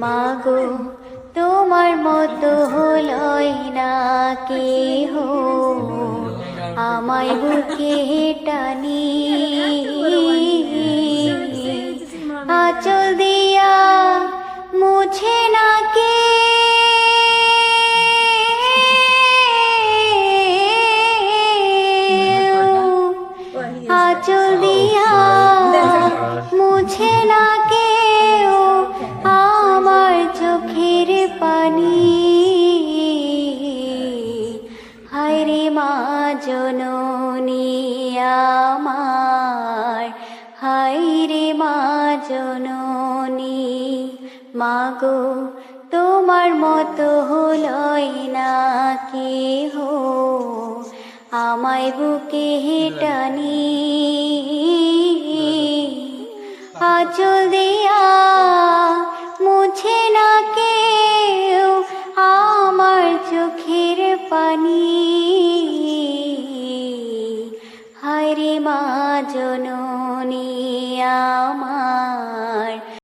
মাগো তোমার মতো হলই না কেহ। আমায় বুকে টানি। আচল দিয়া মুছে না কে? আচল দিয়া মুছে না কেউ পানি মা জননী আমার হায়রে মা জননী মাগো তোমার মতো হলই না কেহ আমায় বুকে হেটানি। আচল দিয়া পানি। হরে মা জননী আমার।